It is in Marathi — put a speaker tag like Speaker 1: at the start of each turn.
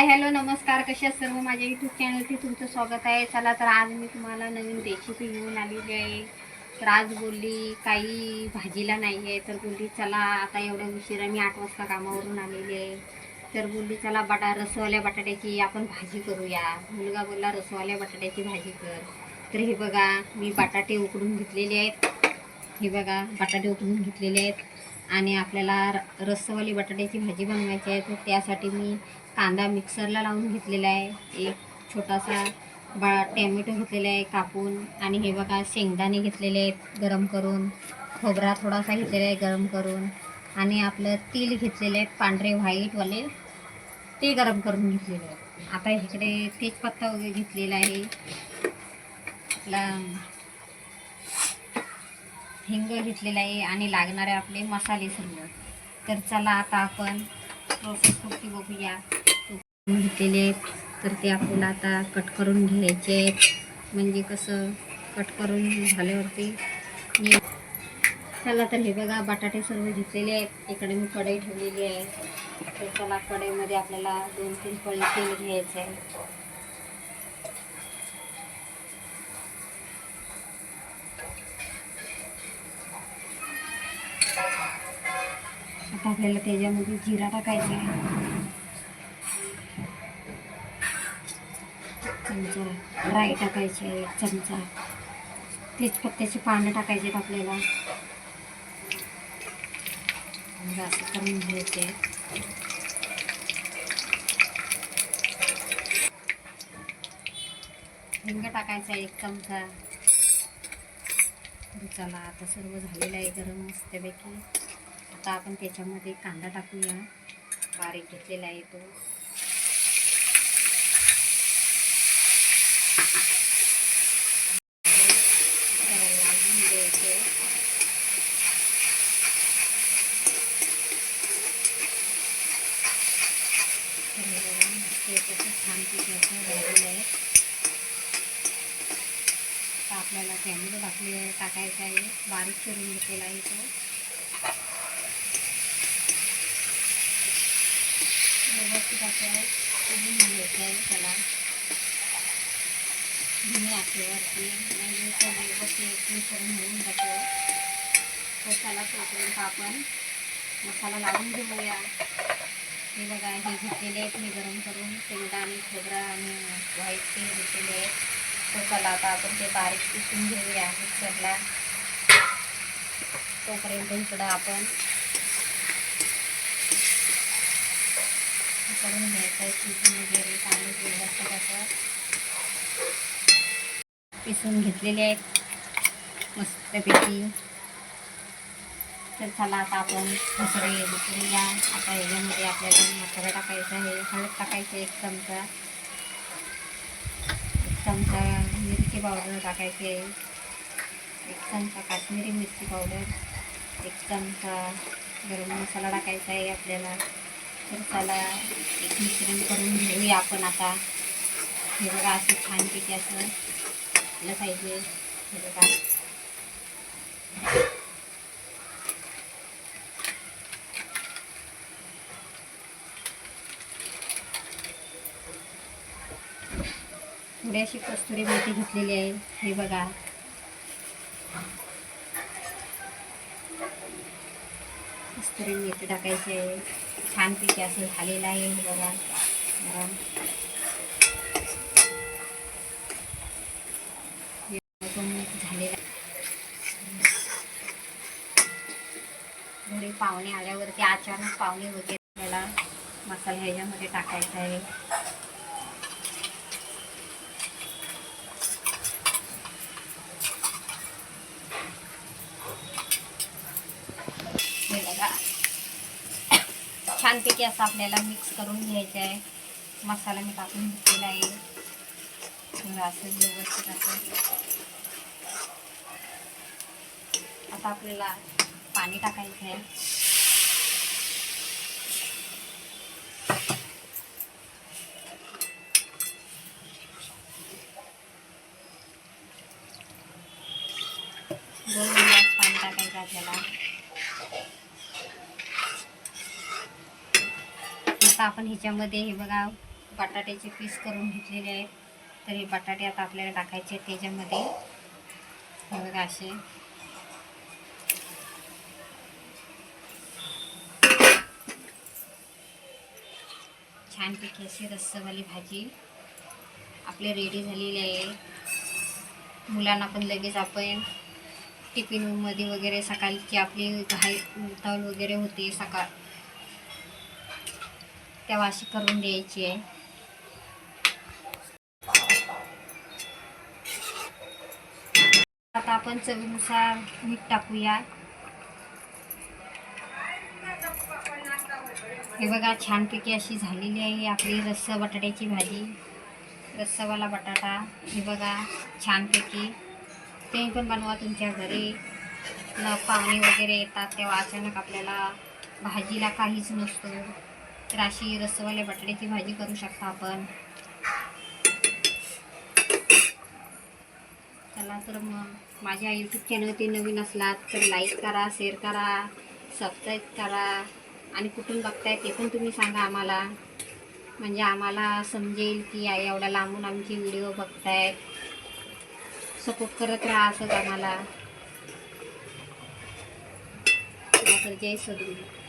Speaker 1: हाय हॅलो नमस्कार. कशा सर्व? माझ्या यूट्यूब चॅनलवरती तुमचं स्वागत आहे. चला तर आज मी तुम्हाला नवीन रेसिपी घेऊन आलेली आहे. तर आज बोलली काही भाजीला नाही आहे. तर बोलली चला आता एवढ्या उशिरा मी आठ वाजता कामावरून आलेली आहे. तर बोलली चला बटा रसवाल्या बटाट्याची आपण भाजी करूया. मुलगा बोलला रसवाल्या बटाट्याची भाजी कर. तर हे बघा मी बटाटे उकडून घेतलेले आहेत. हे बघा बटाटे उकडून घेतलेले आहेत. आणि आपल्याला र- रस्सवाली बटाट्याची भाजी बनवायची आहे तर त्यासाठी मी कांदा मिक्सरला लावून घेतलेला आहे. एक छोटासा बा टॅमॅटो घेतलेला आहे कापून. आणि हे बघा शेंगदाणे घेतलेले आहेत गरम करून. खोबरा थोडासा घेतलेला आहे गरम करून. आणि आपलं तेल घेतलेलं आहे पांढरे व्हाईटवाले. ते गरम करून घेतलेले आहेत. आता इकडे तेजपत्ता वगैरे घेतलेला आहे. आपला हिंग घेतलेला आहे आणि लागणारे आपले मसाले सर्व. तर चला आता आपण प्रोसेस कुठली बघूया. घेतलेले आहेत. तर ते आपल्याला आता कट करून घ्यायचे आहेत. म्हणजे कसं कट करून झाल्यावरती मी चला तर हे बघा बटाटे सर्व घेतलेले आहेत. इकडे मी कढई ठेवलेली आहे. तर चला कढईमध्ये आपल्याला दोन तीन पळी तेल घ्यायचं आहे. आता आपल्याला त्याच्यामध्ये जिरा टाकायचा. आहे चमचा राई टाकायची आहे चमचा. तेजपत्त्याची पानं टाकायचे आहेत आपल्याला. असं करून घ्यायचे हिंग टाकायचा आहे एक चमचा. चला आता सर्व झालेलं आहे गरम मस्तपैकी. आता आपण त्याच्यामध्ये कांदा टाकूया. बारीक घेतलेला आहे तो. आहे आपल्याला फॅमिली टाकले टाकायचं आहे. बारीक करून घेतलेला आहे तो. व्यवस्थित आपल्याला घ्यायचं आहे त्याला धुणे आचेवरती म्हणजे तो व्यवस्थित मिश्रण होऊन जातो तर त्याला तोपर्यंत आपण मसाला लावून घेऊया. हे बघा हे घेतलेले आहेत मी गरम करून. शेंगदाणे खोबरा आणि व्हाईट ते घेतलेले आहेत. तर चला आता आपण ते बारीक पिसून घेऊया मिक्सरला तोपर्यंत इकडं आपण करून घ्यायचं आहे पिसून वगैरे चांगलं व्यवस्थित असं पिसून घेतलेले आहेत मस्तपैकी. तर चला आता आपण मसरे दुसरे या आता याच्यामध्ये आपल्याला मसाला टाकायचा आहे हळद टाकायचं एक चमचा. एक चमचा मिरची पावडर टाकायची आहे. एक चमचा काश्मीरी मिरची पावडर. एक चमचा गरम मसाला टाकायचा आहे आपल्याला. तर चला एक मिश्रण करून घेऊया आपण आता. हे बघा असं छानपैकी असं झालं पाहिजे. हे बघा. थोडीशी कस्तुरी मेथी घेतलेली आहे. हे बघा. कस्तुरी मेथी टाकायची. आहे छानपैकी असं झालेलं आहे हे बघा. जरा झालेलं आहे. घरी पाहुणे आल्यावरती अचानक पाहुणे वगैरे आपल्याला मसाला ह्याच्यामध्ये टाकायचा आहे हे बघा छानपैकी असं आपल्याला मिक्स करून घ्यायचं आहे मसाला मी टाकून घेतलेला आहे. असं व्यवस्थित असं. आता आपल्याला पाणी टाकायचं आहे. दोन ग्लास पाणी टाकायचं आपल्याला. आता आपण ह्याच्यामध्ये हे बघा बटाट्याचे पीस करून घेतलेले आहेत. तर हे बटाटे आता आपल्याला टाकायचे आहेत त्याच्यामध्ये. हे बघा असे. छानपैकी अशी रस्सवाली भाजी आपली रेडी झालेली आहे. मुलांना पण लगेच आपण टिफिनमध्ये वगैरे सकाळची आपली घाई उतावळ वगैरे होते सकाळ तेव्हा अशी करून द्यायची आहे. आता आपण चवीनुसार मीठ टाकूया. हे बघा छानपैकी अशी झालेली आहे आपली रस्सा बटाट्याची भाजी. रस्सावाला बटाटा हे बघा छानपैकी. तुम्ही पण बनवा तुमच्या घरी. न पाहुणे वगैरे येतात तेव्हा अचानक आपल्याला भाजीला काहीच नसतो. तर अशी बटाट्याची भाजी करू शकता आपण. चला तर मग माझ्या यूट्यूब चॅनलवरती नवीन असलात तर लाईक करा शेअर करा सबस्क्राईब करा आणि कुठून बघताय ते पण तुम्ही सांगा आम्हाला. म्हणजे आम्हाला समजेल की आई एवढ्या लांबून आमची व्हिडिओ बघतायत सपोर्ट करत राहा असंच आम्हाला. तर जय सदगुरू.